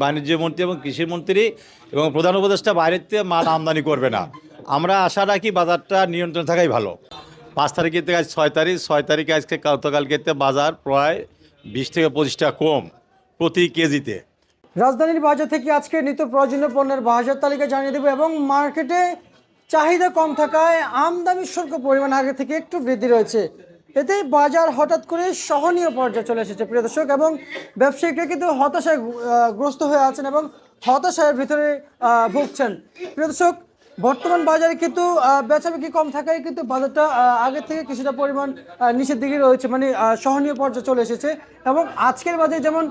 বাণিজ্য মন্ত্রী এবং কৃষি মন্ত্রী এবং প্রধান উপদেষ্টা বাইরের থেকে মাল আমদানি করবে না। আমরা আশা রাখি বাজারটা নিয়ন্ত্রণ থাকাই ভালো। পাঁচ তারিখের থেকে আজ ছয় তারিখ, ছয় তারিখে আজকে গতকালকে বাজার প্রায় বিশ থেকে পঁচিশটা কম প্রতি কেজিতে। রাজধানীর বাজার থেকে আজকে নিত্য প্রয়োজনীয় পণ্যের বাজার তালিকা জানিয়ে দেবো এবং মার্কেটে চাহিদা কম থাকায় আমদানি শুল্ক পরিমাণ আগে থেকে একটু বৃদ্ধি রয়েছে। এতে বাজার হঠাৎ করে সহনীয় পর্যায়ে চলে এসেছে প্রিয় দর্শক এবং ব্যবসায়িকরা কিন্তু হতাশায় গ্রস্ত হয়ে আছেন এবং হতাশার ভিতরে ভুগছেন। প্রিয় দর্শক বর্তমান বাজারে কিন্তু আহ, বেচাবিক্রি কম থাকায় কিন্তু বাজারটা আগের থেকে কিছুটা পরিমাণ নিচের দিকে রয়েছে মানে সহনীয় পর্যায়ে চলে এসেছে। এবং আজকের বাজারে যেমন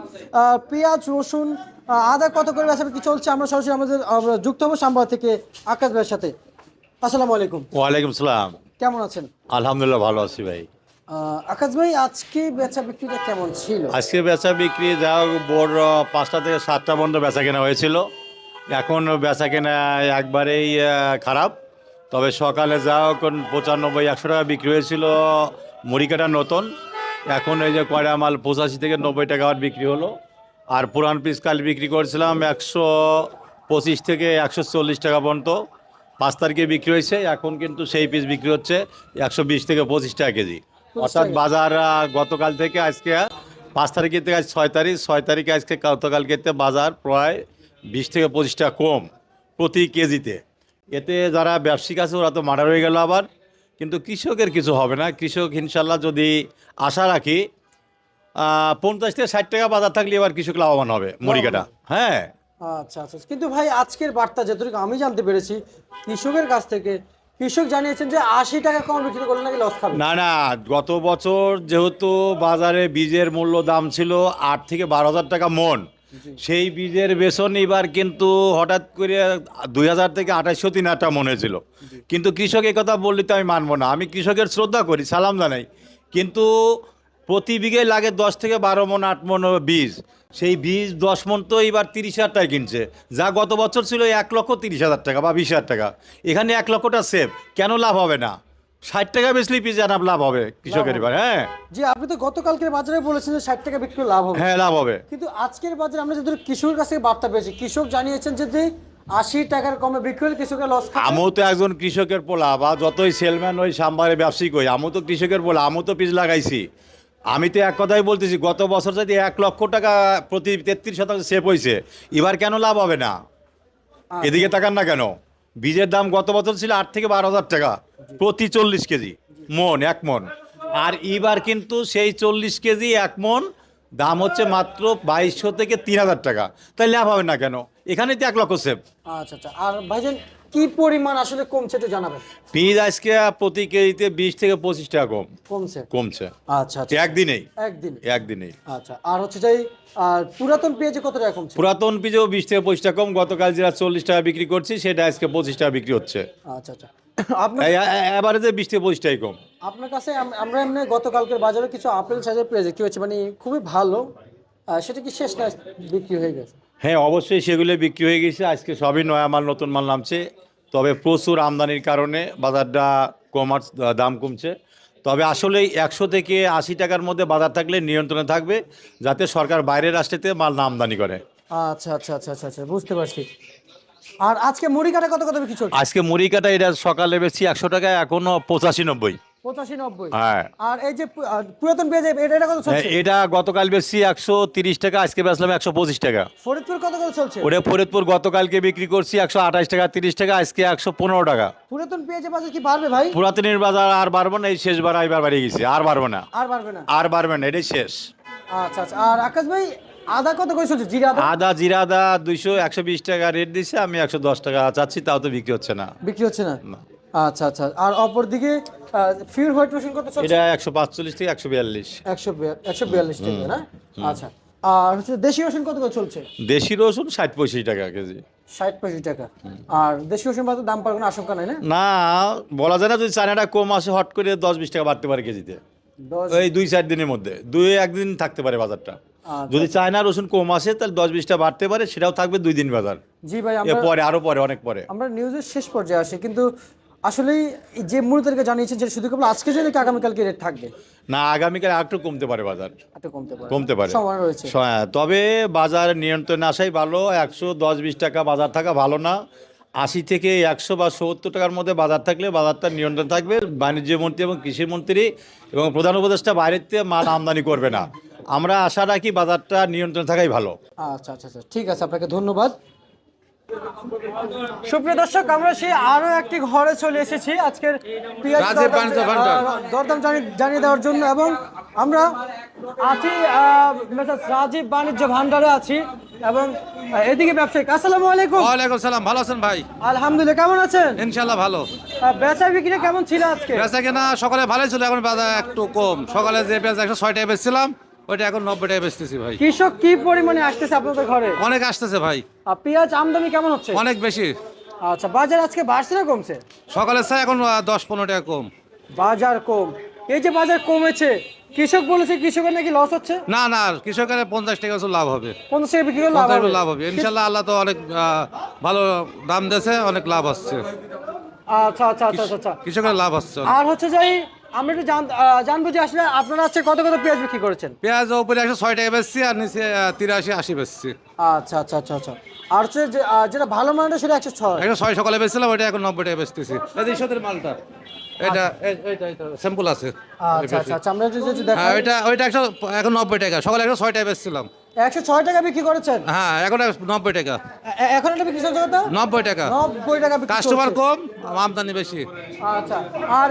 পেঁয়াজ রসুন আদা কত করে বেচাবিক্রি চলছে আমরা সরাসরি আমাদের যুক্ত হব সাম্বা থেকে আকাশ ভাইয়ের সাথে। আসসালামু আলাইকুম। ওয়ালাইকুম সালাম। কেমন আছেন? আলহামদুলিল্লাহ ভালো আছি ভাই। আকাশ ভাই, আজকে বেচা বিক্রিটা কেমন ছিল? আজকে বেচা বিক্রি যা ভোর পাঁচটা থেকে সাতটা পর্যন্ত বেচা কেনা হয়েছিল। এখন বেচা কেনা একবারেই খারাপ। তবে সকালে যা হোক পঁচানব্বই, একশো টাকা বিক্রি হয়েছিল মুড়িকাটা নতুন। এখন এই যে কয়টা মাল, পঁচাশি থেকে নব্বই টাকা আর বিক্রি হলো। আর পুরান পিস কাল বিক্রি করেছিলাম একশো পঁচিশ থেকে একশো চল্লিশ টাকা পর্যন্ত। পাঁচ তারিখে বিক্রি হয়েছে, এখন কিন্তু সেই পিস বিক্রি হচ্ছে একশো বিশ থেকে পঁচিশ টাকা কেজি। অর্থাৎ বাজার গতকাল থেকে আজকে পাঁচ তারিখের থেকে আজ ছয় তারিখ ছয় তারিখে আজকে গতকালকে বাজার প্রায় বিশ থেকে পঁচিশ টাকা কম প্রতি কেজিতে। এতে যারা ব্যবসায়িক আছে ওরা তো মারা হয়ে গেল আবার। কিন্তু কৃষকের কিছু হবে না। কৃষক ইনশাল্লাহ যদি আশা রাখি পঞ্চাশ থেকে ষাট টাকা বাজার থাকলে এবার কৃষক লাভবান হবে মুড়িকাটা। হ্যাঁ। আচ্ছা আচ্ছা। কিন্তু ভাই আজকের বার্তা যতটুকু আমি জানতে পেরেছি কৃষকের কাছ থেকে কৃষক জানিয়েছেন যে আশি টাকা কম বিক্রি করলে নাকি লস খাবে। না না গত বছর যেহেতু বাজারে বীজের মূল্য দাম ছিল আট থেকে বারো হাজার টাকা মন সেই বীজের বেসন এবার কিন্তু হঠাৎ করে দুই হাজার থেকে আঠাশশো তিন হাজার মনে ছিল কিন্তু কৃষক কথা বললে তো আমি মানবো না। আমি কৃষকের শ্রদ্ধা করি সালাম জানাই। কিন্তু প্রতি বিঘে লাগে দশ থেকে বারো মন আট মন বীজ। সেই বীজ দশ মন তো এবার তিরিশ হাজার টাকা কিনছে। যা গত বছর ছিল এক লক্ষ তিরিশ হাজার টাকা বা বিশ হাজার টাকা। এখানে এক লক্ষটা সেভ কেন লাভ হবে না? ষাট টাকা বেচলেই পিস আনাপ লাভ হবে কৃষকের এবার হ্যাঁ? জি আপনি তো গতকালকের বাজারে বলেছেন যে ষাট টাকা বিক্রি লাভ হবে। হ্যাঁ লাভ হবে। কিন্তু আজকের বাজারে আমরা যদি কৃষকের কাছ থেকে বার্তা পেয়েছি কৃষক জানিয়েছেন যে যে আশি টাকার কমে বিক্রি হলে কৃষকের লস আমিও তো একজন কৃষকের পোলা বা যতই সেলম্যান ওই সাম্বারে ব্যবসায়িক হই আমিও তো কৃষকের পোলা আমিও তো পিস লাগাইছি। আমি তো এক কথাই বলতেছি গত বছর যদি এক লক্ষ টাকা প্রতি তেত্রিশ শতাংশ সেভ হয়েছে এবার কেন লাভ হবে না? এদিকে তাকান না কেন। বীজের দাম গত বছর ছিল আট থেকে বারো হাজার টাকা প্রতি চল্লিশ কেজি। মন এক মন। আর এবার কিন্তু সেই চল্লিশ কেজি এক মন দাম হচ্ছে মাত্র বাইশশো থেকে তিন হাজার টাকা। তাই লাভ হবে না কেন? এখানে তো এক লক্ষ সেভ আচ্ছা আচ্ছা। আর ভাইজান কি পরিমাণ আসলে কমছে একটু জানাবেন। পিঁয়াজ আজকে প্রতি কেজিতে বিশ থেকে পঁচিশ টাকা কম। কমছে? কমছে। আচ্ছা আচ্ছা। একদিনেই। একদিন একদিনেই। আচ্ছা আর হচ্ছে যে আর পুরাতন পেঁয়াজে কত টাকা কমছে? পুরাতন বিশ থেকে পঁচিশ টাকা কম গতকাল যেটা চল্লিশ টাকা বিক্রি করছি সেটা আজকে পঁচিশ টাকা বিক্রি হচ্ছে। আচ্ছা আচ্ছা। আপনার এবারে যে বিশ থেকে পঁচিশ টাকাই কম। আপনার কাছে আমরা এমনি গতকালকের বাজারে কিছু আপেল সাইজের পেঁয়াজ দেখতে পাচ্ছি মানে খুবই ভালো। সেটা কি শেষ না বিক্রি হয়ে গেছে? হ্যাঁ অবশ্যই সেগুলো বিক্রি হয়ে গেছে। আজকে সবই নয়া মাল নতুন মাল নামছে। তবে প্রচুর আমদানির কারণে বাজারটা কমার দাম কমছে। তবে আসলে একশো থেকে আশি টাকার মধ্যে বাজার থাকলে নিয়ন্ত্রণে থাকবে যাতে সরকার বাইরের রাষ্ট্রেতে মাল না আমদানি করে। আচ্ছা আচ্ছা আচ্ছা আচ্ছা আচ্ছা বুঝতে পারছি। আর আজকে মুড়ি কাটা কত কত বিক্রি চলছে? আজকে মুড়ি কাটা এটা সকালে বেশি একশো টাকা এখনও পঁচাশি নব্বই। পঁচাশি নব্বই হ্যাঁ। আর এই যে পুরাতন পেঁয়াজ এটা এটা কত হ্যাঁ, চলছে এটা গতকাল বেশি একশো তিরিশ টাকা আজকে বেচলাম একশো পঁচিশ টাকা। ফরিদপুর কত কত চলছে? ওটা ফরিদপুর গতকালকে বিক্রি করছি একশো আঠাশ টাকা তিরিশ টাকা আজকে একশো পনেরো টাকা। পুরাতন পেঁয়াজের বাজার কি বাড়বে ভাই? পুরাতনের বাজার আর বাড়বো না এই শেষবার এবার বাড়িয়ে গেছে আর বাড়বো না। আর বাড়বে না। আর বাড়বে না এটাই শেষ। আচ্ছা আচ্ছা আর আকাশ ভাই আদা কত করে চলছে? জিরা আদা? আদা জিরা আদা দুইশো একশো বিশ টাকা রেট দিছে আমি একশো দশ টাকা চাচ্ছি তাও তো বিক্রি হচ্ছে না। বিক্রি হচ্ছে না। আচ্ছা আচ্ছা। আর অপর দিকে হোয়াইট রসুন কত চলছে? এটা একশো পাঁচচল্লিশ থেকে একশো বিয়াল্লিশ। একশো বিয়া- একশো বিয়াল্লিশ টাকা না? আচ্ছা। আর হচ্ছে দেশি রসুন কত করে চলছে? দেশি রসুন ষাট পঁয়ষট্টি টাকা কেজি। ষাট পঁয়ষট্টি টাকা। আর দেশি রসুন দাম পাওয়ার কোনো আশঙ্কা নাই না? না বলা যায় না যদি চায়নাটা কম আসে হট করে দশ বিশ টাকা বাড়তে পারে কেজিতে। এই দুই চার দিনের মধ্যে। দুই একদিন থাকতে পারে বাজারটা। আচ্ছা। যদি চায়না রসুন কম আসে তাহলে দশ বিশটা বাড়তে পারে সেটাও থাকবে দুই দিন বাজার। জি ভাই পরে আরও পরে অনেক পরে। আমরা নিউজের শেষ পর্যায়ে আসি কিন্তু আসলেই যে মূল্য তালিকা জানিয়েছেন যে শুধু কেবল আজকে কি আগামীকালকে রেট থাকবে? না আগামীকাল একটু কমতে পারে বাজার। একটু কমতে পারে। কমতে পারে। সময় রয়েছে। হ্যাঁ, তবে বাজার নিয়ন্ত্রণে আসাই ভালো একশো দশ বিশ টাকা বাজার থাকা ভালো না। আশি থেকে একশো বা সত্তর টাকার মধ্যে বাজার থাকলে বাজারটা নিয়ন্ত্রণ থাকবে বাণিজ্য মন্ত্রী এবং কৃষি মন্ত্রী এবং প্রধান উপদেষ্টা বাইরের থেকে মাল আমদানি করবে না। আমরা আশা রাখি বাজারটা নিয়ন্ত্রণ থাকাই ভালো। আচ্ছা আচ্ছা আচ্ছা ঠিক আছে আপনাকে ধন্যবাদ। সুপ্রিয় দর্শক আমরা সেই আরও একটি ঘরে চলে এসেছি আজকের দরদাম- জানিয়ে দেওয়ার জন্য এবং আমরা আছি রাজীব বাণিজ্য ভান্ডারে আছি এবং এদিকে ব্যবসায়িক আসসালামু আলাইকুম। ওয়ালাইকুম সালাম ভালো আছেন ভাই? আলহামদুলিল্লাহ কেমন আছেন? ইনশাল্লাহ ভালো। বেচা বিক্রি কেমন ছিল আজকে? বেচা কেনা সকালে ভালোই ছিল এখন বাজার একটু কম। সকালে যে পেঁয়াজ একশো ছয় টাকা বেচছিলাম ওইটা এখন নব্বই টাকা বেচতেছি ভাই। কৃষক কি পরিমাণে আসতেছে আপনাদের ঘরে? অনেক আসতেছে ভাই। আর পেঁয়াজ আমদানি কেমন হচ্ছে? অনেক বেশি। আচ্ছা বাজার আজকে বাড়ছে না কমছে? সকালে চাই এখন দশ পনেরো টাকা কম। বাজার কম। এই যে বাজার কমেছে কৃষক বলেছে কৃষকের নাকি লস হচ্ছে? না না কৃষকের পঞ্চাশ টাকা বছর লাভ হবে। পঞ্চাশ টাকা বিক্রি করে লাভ হবে। লাভ হবে। ইনশাল্লাহ আল্লাহ তো অনেক ভালো দাম দিয়েছে অনেক লাভ আসছে। আচ্ছা আচ্ছা আচ্ছা আচ্ছা, আচ্ছা। কৃষকের লাভ আসছে। আর হচ্ছে যাই আমরা একটু জান- জানব যে আসলে আপনারা আজকে কত কত পেঁয়াজ বিক্রি করেছেন? পেঁয়াজ উপরে একশো ছয় টাকা বেচছি আর নিচে তিরাশি আশি বেচছি। আচ্ছা আচ্ছা আচ্ছা আচ্ছা। আর হচ্ছে যে, আহ, যেটা ভালো মানের সেটা একশো ছয়। একশো ছয় সকালে বেচছিলাম ওইটা এখন নব্বই টাকা বেচতেছি। এই যে ঈশ্বরের মালটা এটা এই- এইটা এটা স্যাম্পল আছে। আচ্ছা আচ্ছা আচ্ছা আমরা একটু যদি হ্যাঁ দেখাই ওইটা ওইটা একশো এখন নব্বই টাকা সকালে একশো ছয় টাকা বেচছিলাম। একশো ছয় টাকা বিক্রি করেছেন? হ্যাঁ এখন নব্বই টাকা। এ- এখন এটা বিক্রি চলছে কত? নব্বই টাকা। নব্বই টাকা বিক্রি কাস্টমার কম আমদানি বেশি। আচ্ছা। আর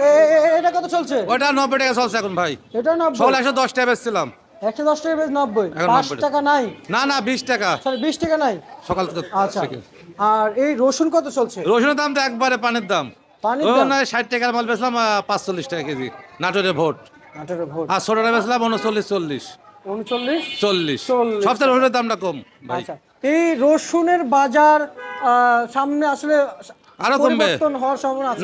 এটা কত চলছে? ওইটা নব্বই টাকা চলছে এখন ভাই। এটা নব্বই? সকালে একশো দশ টাকা বেচছিলাম। একশো দশ টাকা বেশ নব্বই। পাঁচ টাকা। নাই? না না বিশ টাকা। সরি বিশ টাকা নাই? সকাল থেকে আচ্ছা। আর এই রসুন কত চলছে? রসুনের দাম তো একবারে পানির দাম। পানির দাম? ষাট টাকার মাল বেচলাম পাঁচচল্লিশ টাকা কেজি। নাটোরে ভোট। আঠারো ভোট। আর ছোটটা বেচলাম উনচল্লিশ চল্লিশ। উনচল্লিশ? চল্লিশ। চল্লিশ। সবচেয়ে রসুনের দামটা কম ভাই। আচ্ছা। এই রসুনের বাজার সামনে আসলে আরও কমবে।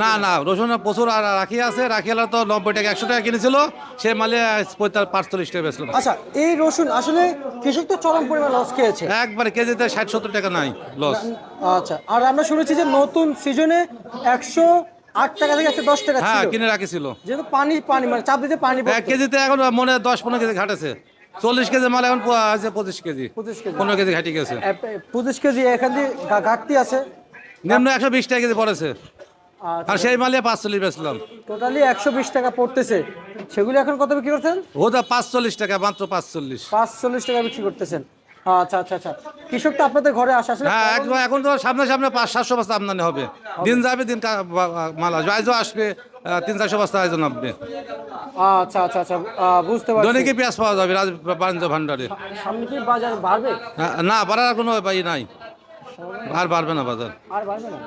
না না রসুন প্রচুর আর রাখি আছে রাখি হলে তো নব্বই টাকা একশো টাকা কিনেছিল সে মালে পাঁচচল্লিশ টাকা বেচলাম আচ্ছা এই রসুন আসলে কৃষক তো চরম পরিমাণ লস খেয়েছে। একবারে কেজিতে ষাট সত্তর টাকা নাই লস আচ্ছা আর আমরা শুনেছি যে নতুন সিজনে একশো আট টাকা থেকে একশো দশ টাকা হ্যাঁ কিনে রাখিছিল। যেহেতু পানি পানি মানে চাপ দিতে পানি এক কেজিতে এখন মনে দশ পনেরো কেজি ঘাটেছে। চল্লিশ কেজি মাল এখন আছে পঁচিশ কেজি পঁচিশ কেজি। পনেরো কেজি ঘাটি গেছে। পঁচিশ কেজি এখান দিয়ে ঘাটতি আছে। নিম্ন একশো বিশ টাকা কেজি পড়েছে। আচ্ছা। আর সেই মালে পাঁচচল্লিশ বেচলাম। টোটালি একশো বিশ টাকা পড়তেছে। সেগুলো এখন কত বিক্রি করছেন? ওটা পাঁচচল্লিশ টাকা মাত্র পাঁচচল্লিশ। পাঁচচল্লিশ টাকা বিক্রি করতেছেন। আচ্ছা আচ্ছা আচ্ছা। কৃষক তো আপনাদের ঘরে আসে হ্যাঁ একদম এখন তো সামনে সামনে পাঁচ সাতশো বস্তা আমদানি হবে। দিন যাবে দিন মাল আসবে। আজও আসবে তিন চারশো বস্তা আয়োজন হবে। আচ্ছা আচ্ছা আচ্ছা। বুঝতে পারছি। দৈনিকই পেঁয়াজ পাওয়া যাবে রাজ বাণিজ্য ভান্ডারে সামনে কি বাজার বাড়বে? না বাড়ার কোনো উপায় নাই। আর বাড়বে না বাজার। আর বাড়বে না।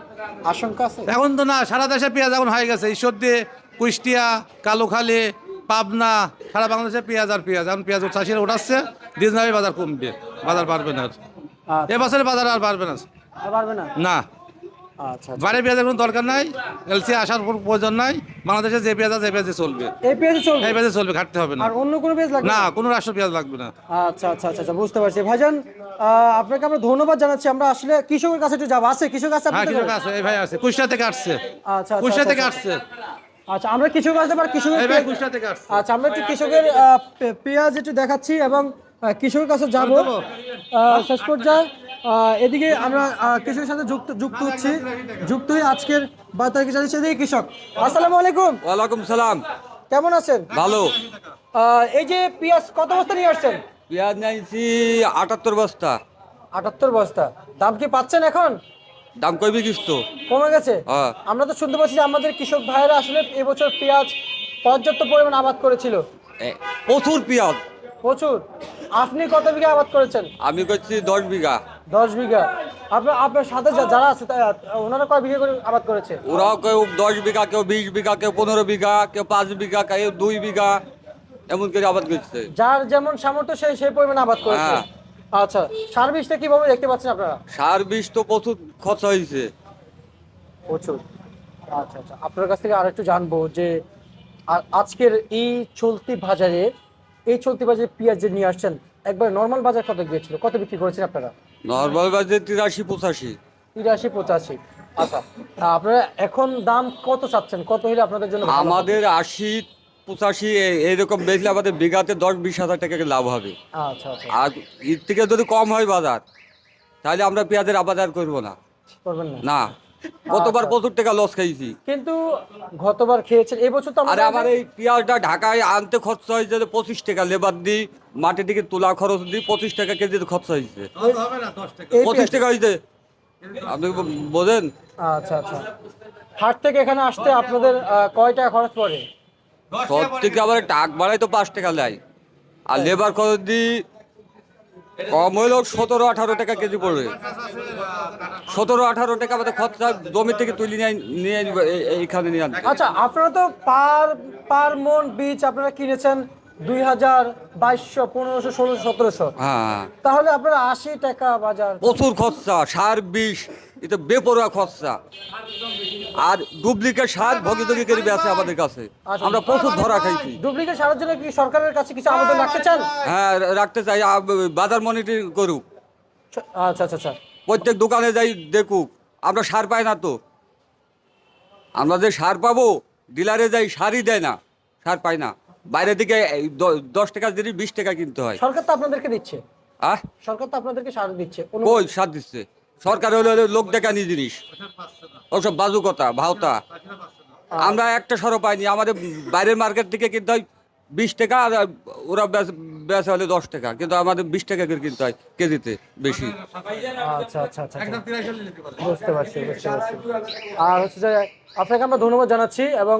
আশঙ্কা আছে? এখন তো না সারা দেশে পেঁয়াজ এখন হয়ে গেছে। ঈশ্বর দিয়ে কুষ্টিয়া কালোখালী পাবনা সারা বাংলাদেশে পেঁয়াজ আর পেঁয়াজ। এখন পেঁয়াজ চাষিরা উঠাচ্ছে দিন বাজার কমবে। বাজার বাড়বে না আর। আচ্ছা, এবছরে বাজার আর বাড়বে না। আর বাড়বে না? না। আচ্ছা। বাইরে পেঁয়াজের কোনো দরকার নাই এলসি আসার কোনো প্রয়োজন নাই বাংলাদেশে যে পেঁয়াজ আছে যে পেঁয়াজে চলবে। এই পেঁয়াজ চলবে? এই পেঁয়াজে চলবে ঘাটতে হবে না। আর অন্য কোনো পেঁয়াজ লাগবে না কোনো রাষ্ট্র পেঁয়াজ লাগবে না। আচ্ছা আচ্ছা আচ্ছা আচ্ছা বুঝতে পারছি। ভাইজান আপনাকে আমরা ধন্যবাদ জানাচ্ছি। আমরা আসলে কৃষকের কাছে একটু যাব। আছে কৃষক আছে হ্যাঁ আপনাদের কৃষক আছে এই ভাই আছে কুষ্টিয়া থেকে আসছে। আচ্ছা আচ্ছা, আচ্ছা থেকে আচ্ছা। আসছে। আচ্ছা আমরা কৃষক আসতে পারি কৃষকের পেঁয়াজ- কুষ্টিয়া থেকে আসছে। আচ্ছা আমরা একটু কৃষকের পেঁয়াজ একটু দেখাচ্ছি এবং কৃষকের কাছে যাব। শেষ পর্যায়ে এদিকে আমরা কৃষকের সাথে যুক্ত যুক্ত হচ্ছি। যুক্ত হয়ে আজকের বার্তাকে জানিয়েছি এদিকে কৃষক আসসালামু আলাইকুম। ওয়ালাইকুম সালাম। কেমন আছেন? ভালো। এই যে পেঁয়াজ কত বস্তা নিয়ে আসছেন? পেঁয়াজ নিয়েছি আটাত্তর বস্তা। আটাত্তর বস্তা। দাম কি পাচ্ছেন এখন? দাম কমে গেছে? হ্যাঁ। আমরা তো শুনতে পাচ্ছি যে আমাদের কৃষক ভাইয়েরা আসলে এবছর পেঁয়াজ পর্যাপ্ত পরিমাণ আবাদ করেছিল। প্রচুর পেঁয়াজ। প্রচুর। আপনি কত বিঘা আবাদ করেছেন? আমি করছি দশ বিঘা। দশ বিঘা। আপনার আপনার সাথে যারা আছে ওনারা কয় বিঘা করে আবাদ করেছে? ওরাও কেউ দশ বিঘা কেউ বিশ বিঘা কেউ পনেরো বিঘা কেউ পাঁচ বিঘা কেউ দুই বিঘা এমন করে আবাদ করছে। যার যেমন সামর্থ্য সেই সেই পরিমাণ আবাদ করেছে। হ্যাঁ। আচ্ছা সার বীজটা কীভাবে দেখতে পাচ্ছেন আপনারা? সার বিষ তো প্রচুর খরচা হয়েছে। প্রচুর। আচ্ছা আচ্ছা আপনার কাছ থেকে আরেকটু জানব যে আজকের এই চলতি বাজারে এই চলতি বাজারে পেঁয়াজ যে নিয়ে আসছেন একবার নর্মাল বাজার কত গিয়েছিল? কত বিক্রি করেছেন আপনারা? নর্মাল বাজে তিরাশি পঁচাশি। তিরাশি পঁচাশি। আচ্ছা আপনারা এখন দাম কত চাচ্ছেন? কত হলে আপনাদের জন্য আমাদের আশি পঁচাশি এইরকম বেচলে আমাদের বিঘাতে দশ বিশ হাজার টাকা লাভ হবে। আচ্ছা আচ্ছা। আর এর থেকে যদি কম হয় বাজার তাহলে আমরা পেঁয়াজের আবাদ আর করব না। করবেন না। না কতবার আচ্ছা। প্রচুর টাকা লস খাইছি কিন্তু গতবার খেয়েছেন এবছর তো আরে আমার এই পেঁয়াজটা ঢাকায় আনতে খরচ হয়েছে পঁচিশ টাকা লেবার দিই মাটি থেকে তোলা খরচ দিই পঁচিশ টাকা কেজিতে খরচ হয়েছে। হবে না দশ টাকা। এই পঁচিশ টাকা হয়েছে। আপনি বোঝেন? আচ্ছা আচ্ছা। হাট থেকে এখানে আসতে আপনাদের কয় টাকা খরচ পড়ে? সব থেকে আবার টাক বাড়াই তো পাঁচ টাকা নেয় আর লেবার খরচ দিই কম হইলেও সতেরো আঠারো টাকা কেজি পড়বে। সতেরো আঠারো টাকা আমাদের খরচা জমি থেকে তুলে নিয়ে নিয়ে এই- এইখানে নিয়ে আনতে আচ্ছা আপনারা তো পার পার মন বীজ আপনারা কিনেছেন দুই হাজার বাইশশো পনেরোশো ষোলোশো সতেরোশো। হ্যাঁ। তাহলে আপনারা আশি টাকা বাজার প্রচুর খরচা সার বিষ এটা বেপরোয়া খরচা আর ডুপ্লিকেট সার ভগিতগি করে বেছে আমাদের কাছে? আচ্ছা। আমরা প্রচুর ধরা খাইছি। ডুপ্লিকেট সারার জন্য কি সরকারের কাছে কিছু আবেদন রাখতে চান? হ্যাঁ। রাখতে চাই। বাজার মনিটরিং করুক। আচ্ছা আচ্ছা আচ্ছা। প্রত্যেক দোকানে যাই দেখুক। আমরা সার পাই না তো। আমরা যে সার পাবো ডিলারে যাই সারই দেয় না। সার পাই না। বাইরে দিকে এই দ- দশ টাকা জিনিস বিশ টাকা কিনতে হয়। সরকার তো আপনাদেরকে দিচ্ছে। আহ? সরকার তো আপনাদেরকে সার দিচ্ছে। কই সার দিচ্ছে? সরকার হলো হলো লোক দেখানি জিনিস। ওসব বাজু কথা ভাওতা। আমরা একটা সরো পাইনি আমাদের বাইরের মার্কেট থেকে কিনতে হয় বিশ টাকা আর ওরা বেচ- বেচা হলে দশ টাকা কিন্তু আমাদের বিশ টাকা করে কিনতে হয় কেজিতে বেশি। আচ্ছা আচ্ছা আচ্ছা আচ্ছা। বুঝতে পারছি বুঝতে পারছি। আর হচ্ছে যে আপনাকে আমরা ধন্যবাদ জানাচ্ছি এবং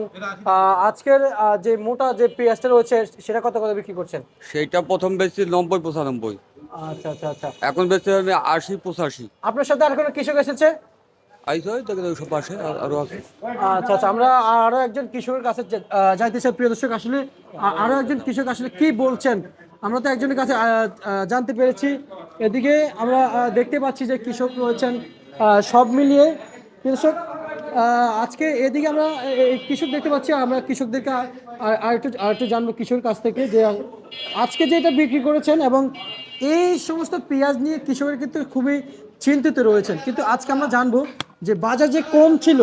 আজকের যে মোটা যে পেঁয়াজটা রয়েছে সেটা কত কত বিক্রি করছেন? সেইটা প্রথম বেশি নব্বই পঁচানব্বই। আচ্ছা আচ্ছা আচ্ছা। এখন বেচতে আমি আশি পঁচাশি। আপনার সাথে আর কোনো কৃষক এসেছে? আইসো দেখে ওইসব পাশে আর- আরও আছে। আচ্ছা আচ্ছা আমরা আরও একজন কৃষকের কাছে যে- যাইতে চাই প্রিয় দর্শক আসলে আরও একজন কৃষক আসলে কি বলছেন? আমরা তো একজনের কাছে জানতে পেরেছি। এদিকে আমরা দেখতে পাচ্ছি যে কৃষক রয়েছেন সব মিলিয়ে। আহ, আজকে এদিকে আমরা কৃষক দেখতে পাচ্ছি আমরা কৃষকদেরকে আর একটু আর একটু জানব কৃষকের কাছ থেকে যে আজকে যেটা বিক্রি করেছেন এবং এই সমস্ত পেঁয়াজ নিয়ে কৃষকের কিন্তু খুবই চিন্তিত রয়েছেন। কিন্তু আজকে আমরা জানব যে বাজার যে কম ছিল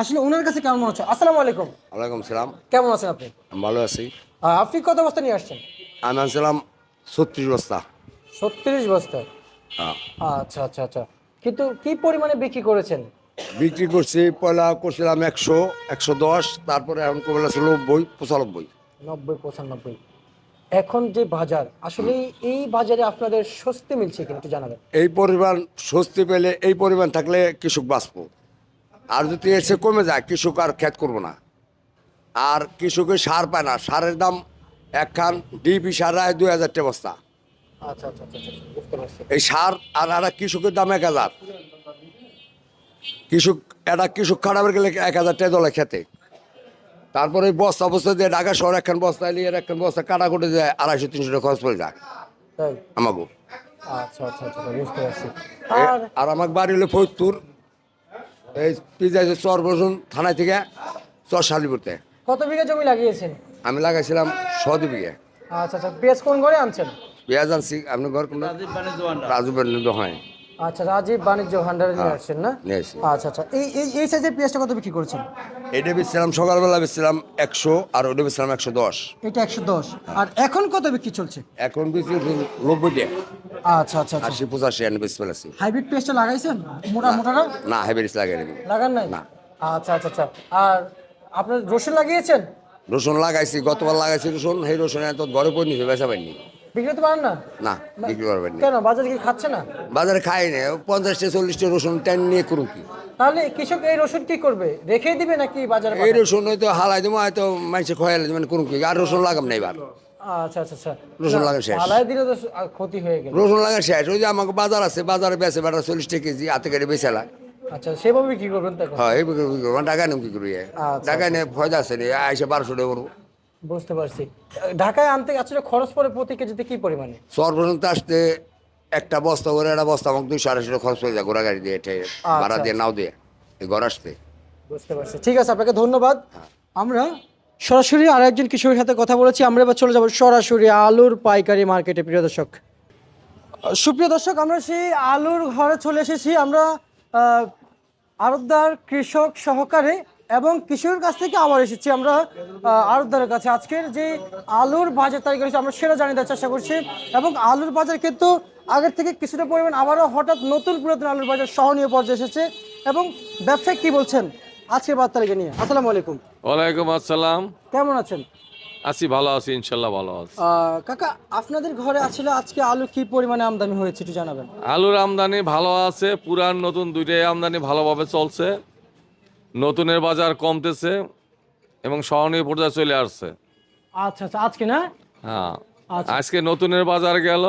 আসলে ওনার কাছে কেমন আছে আসসালামু আলাইকুম। ওয়ালাইকুম সালাম। কেমন আছেন আপনি? ভালো আছি। আপনি কত বস্তা নিয়ে আসছেন? আমি আনছিলাম ছত্রিশ বস্তা। ছত্রিশ বস্তা? হ্যাঁ। আচ্ছা আচ্ছা আচ্ছা। কিন্তু কি পরিমাণে বিক্রি করেছেন? বিক্রি করছি পয়লা করছিলাম একশো একশো দশ তারপরে এখন কবেলা ছিল নব্বই পঁচানব্বই। নব্বই পঁচানব্বই। এখন যে বাজার আসলে এই বাজারে আপনাদের স্বস্তি মিলছে কিনা একটু জানাবেন। এই পরিমাণ স্বস্তি পেলে এই পরিমাণ থাকলে কৃষক বাঁচবো। আর যদি এসে কমে যায় কৃষক আর খ্যাত করব না। আর কৃষকের সার পায় না সারের দাম একখান ডিপি সার রায় দুই হাজার টাকা বস্তা। আচ্ছা আচ্ছা আচ্ছা আচ্ছা, বুঝতে পারছি। এই সার আর একটা কৃষকের দাম এক হাজার। কৃষক একটা কৃষক খারাপের গেলে এক হাজার টাকা দলে খেতে। তারপরে ওই বস্তা বস্তা দিয়ে ঢাকা শহর একখান বস্তা নিয়ে একখান বস্তা কাটা করে যায় আড়াইশো তিনশো টাকা খরচ পড়ে যায়। তাই? আমাকে আচ্ছা আচ্ছা আচ্ছা বুঝতে পারছি। আর আমার বাড়ি হলো ফৈতুর। এই পিজাই চর বসুন থানায় থেকে চর শালিপুরতে। কত বিঘা জমি লাগিয়েছেন? আমি লাগাইছিলাম সদি বিঘে। আচ্ছা আচ্ছা পেঁয়াজ কোন ঘরে আনছেন? পেঁয়াজ আনছি আপনি ঘর কোন রাজু বেন্দ্র হয়। আচ্ছা রাজীব বাণিজ্য ভান্ডারে নিয়ে আসছেন না? নিয়ে। আচ্ছা আচ্ছা। এই এই এই সাইজের পেঁয়াজটা কত বিক্রি করেছেন? এটা বেচছিলাম সকালবেলা বেচছিলাম একশো আর ওটা বেচছিলাম একশো দশ। এটা একশো দশ। আর এখন কত বিক্রি চলছে? এখন বেশি নব্বই টাকা। আচ্ছা আচ্ছা আচ্ছা। আশি পঁচাশি এনে বেশি ফেলেছি হাইব্রিড পেঁয়াজটা লাগাইছেন? মোটা মোটাটা? না হাইব্রিড লাগাই নেবি লাগান নাই? না। আচ্ছা আচ্ছা আচ্ছা। আর আপনার রসুন লাগিয়েছেন? রসুন লাগাইছি গতবার লাগাইছি রসুন সেই রসুন এত ঘরে পড়ে নিছে বেচা পাইনি। বিক্রি করতে পারেন না? না বিক্রি করবেন না। কেন বাজারে কি খাচ্ছে না? বাজারে খাই না পঞ্চাশটা চল্লিশটা রসুন টেন নিয়ে করুন কি তাহলে কৃষক এই রসুন কি করবে? রেখে দিবে নাকি বাজারে এই রসুন হয়তো হালাই দেবো হয়তো মানুষে খয়ালে মানে করুন কি আর রসুন লাগাম না এবার। আচ্ছা আচ্ছা আচ্ছা। রসুন লাগা শেষ। ফালাই দিলে তো ক্ষতি হয়ে গেল। রসুন লাগা শেষ। ওই যে আমাকে বাজার আছে বাজারে বেচে বেটা কেজি হাতে কেটে বেচেলা আচ্ছা সেভাবে কি করবেন হ্যাঁ এই করব টাকা নেই কি করি। টাকা নিয়ে ফয়দা আছে আইসে বারোশো টাকা করব। বুঝতে পারছি। ঢাকায় আনতে আসলে খরচ পড়ে প্রতি কেজিতে কি পরিমাণে? পর্যন্ত আসতে একটা বস্তা করে একটা বস্তা আমাকে দুইশো আড়াইশো খরচ হয়ে যায় ঘোড়া গাড়ি দিয়ে ঠে- ভাড়া দিয়ে নাও দিয়ে ঘর আসতে। বুঝতে পারছি। ঠিক আছে আপনাকে ধন্যবাদ। আমরা সরাসরি আর একজন কৃষকের সাথে কথা বলেছি আমরা এবার চলে যাব সরাসরি আলুর পাইকারি মার্কেটে প্রিয় দর্শক। সুপ্রিয় দর্শক আমরা সেই আলুর ঘরে চলে এসেছি। আমরা আড়তদার কৃষক সহকারে এবং কৃষকের কাছ থেকে আবার এসেছি আমরা আহ, আড়তদারের কাছে। আজকের যে আলুর বাজার তারিখ রয়েছে আমরা সেটা জানিয়ে দেওয়ার চেষ্টা করছি। এবং আলুর বাজার কিন্তু আগের থেকে কিছুটা পরিমাণ আবারও হঠাৎ নতুন পুরাতন আলুর বাজার সহনীয় পর্যায়ে এসেছে। এবং ব্যবসায়ী কি বলছেন? আজকের বাজার তারিখে নিয়ে। আসসালামু আলাইকুম। ওয়ালাইকুম আসসালাম। কেমন আছেন? আছি ভালো আছি ইনশাল্লাহ ভালো আছি। কাকা আপনাদের ঘরে আসলে আজকে আলু কি পরিমাণে আমদানি হয়েছে একটু জানাবেন। আলুর আমদানি ভালো আছে পুরান নতুন দুইটাই আমদানি ভালোভাবে চলছে। নতুনের বাজার কমতেছে এবং সহনীয় পর্যায়ে চলে আসছে। আচ্ছা আচ্ছা আজকে না? হ্যাঁ আচ্ছা। আজকে নতুনের বাজার গেল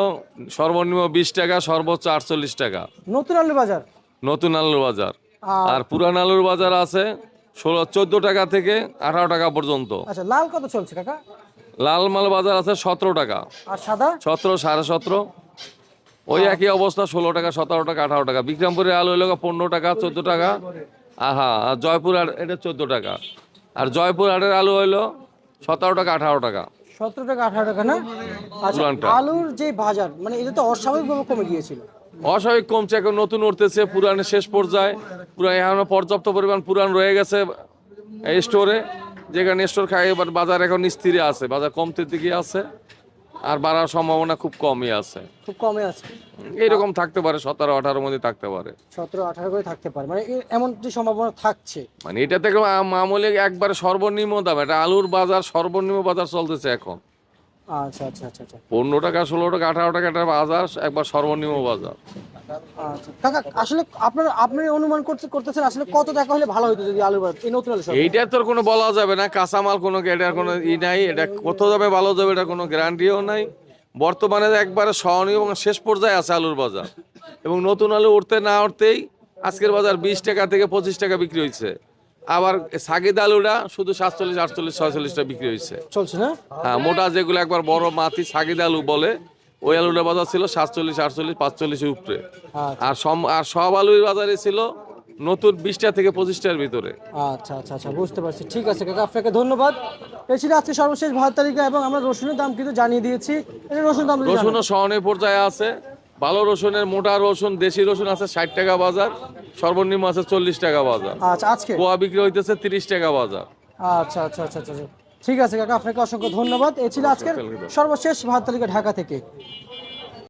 সর্বনিম্ন বিশ টাকা সর্বোচ্চ আটচল্লিশ টাকা। নতুন আলুর বাজার? নতুন আলুর বাজার। আর- আর পুরান আলুর বাজার আছে ষোলো চোদ্দ টাকা থেকে আঠারো টাকা পর্যন্ত। আচ্ছা লাল কত চলছে কাকা? লাল মাল বাজার আছে সতেরো টাকা। আর সাদা? সতেরো সাড়ে সতেরো। ওই একই অবস্থা ষোলো টাকা সতেরো টাকা আঠারো টাকা। বিক্রমপুরের আলু হইল পনেরো টাকা চোদ্দ টাকা। আহা আর জয়পুর হাট এটা চোদ্দ টাকা। আর জয়পুর হাটের আলু হইল সতেরো টাকা আঠারো টাকা। সতেরো টাকা আঠারো টাকা না? আচ্ছা আলুর যে বাজার মানে এটা তো অস্বাভাবিকভাবে কমে গিয়েছিল। অস্বাভাবিক কমছে এখন নতুন উঠতেছে পুরানের শেষ পর্যায়ে। পুরান এখনও পর্যাপ্ত পরিমাণ পুরান রয়ে গেছে এই স্টোরে যেখানে স্টোর খাই বাজার এখন স্থিরে আছে বাজার কমতে দিকে আছে। আর বাড়ার সম্ভাবনা খুব কমই আছে। খুব কমই আছে? এরকম থাকতে পারে সতেরো আঠারোর মধ্যে থাকতে পারে। সতেরো আঠারো করে থাকতে পারে। মানে এমন যে সম্ভাবনা থাকছে। মানে এটা থেকে মামলে একবার একবারে সর্বনিম্ন দাম এটা আলুর বাজার সর্বনিম্ন বাজার চলতেছে এখন। আচ্ছা আচ্ছা আচ্ছা আচ্ছা। পনেরো টাকা ষোলো টাকা আঠারো টাকা একটা বাজার একবার সর্বনিম্ন বাজার। আচ্ছা। কাকা আসলে আপনার আপনি অনুমান করতে করতেছেন আসলে কত টাকা হলে ভালো হতো যদি আলুর বাজার এই নতুন আলু সব এইটা তোর কোনো বলা যাবে না কাঁচামাল কোনো এটার কোনো ই নাই এটা কত যাবে ভালো যাবে এটা কোনো গ্যারান্টিও নাই। বর্তমানে একবারে সহনীয় এবং শেষ পর্যায়ে আছে আলুর বাজার। এবং নতুন আলু উঠতে না উঠতেই আজকের বাজার বিশ টাকা থেকে পঁচিশ টাকা বিক্রি হয়েছে আবার সাগিদ আলুটা শুধু সাতচল্লিশ আটচল্লিশ ছয়চল্লিশ টাকা বিক্রি হয়েছে। চলছে না? হ্যাঁ মোটা যেগুলো একবার বড় মাটি সাগিদ আলু বলে ওই আলুটার বাজার ছিল সাতচল্লিশ আটচল্লিশ পাঁচচল্লিশের উপরে। আচ্ছা। আর সম আর সব আলুর বাজারে ছিল নতুন বিশটা থেকে পঁচিশটার ভিতরে। আচ্ছা আচ্ছা আচ্ছা বুঝতে পারছি। ঠিক আছে কাকা আপনাকে ধন্যবাদ। এই ছিল আজকে সর্বশেষ ভাত তালিকা এবং আমরা রসুনের দাম কিন্তু জানিয়ে দিয়েছি। রসুন দাম। রসুনও সহনীয় পর্যায়ে আছে। ভালো রসুনের মোটা রসুন দেশি রসুন আছে ষাট টাকা বাজার সর্বনিম্ন আছে চল্লিশ টাকা বাজার। আচ্ছা আজকে? কোয়া বিক্রি হইতেছে তিরিশ টাকা বাজার। আচ্ছা আচ্ছা আচ্ছা আচ্ছা আচ্ছা। ঠিক আছে কাকা আপনাকে অসংখ্য ধন্যবাদ। এ ছিল আজকের সর্বশেষ ভাত তালিকা ঢাকা থেকে।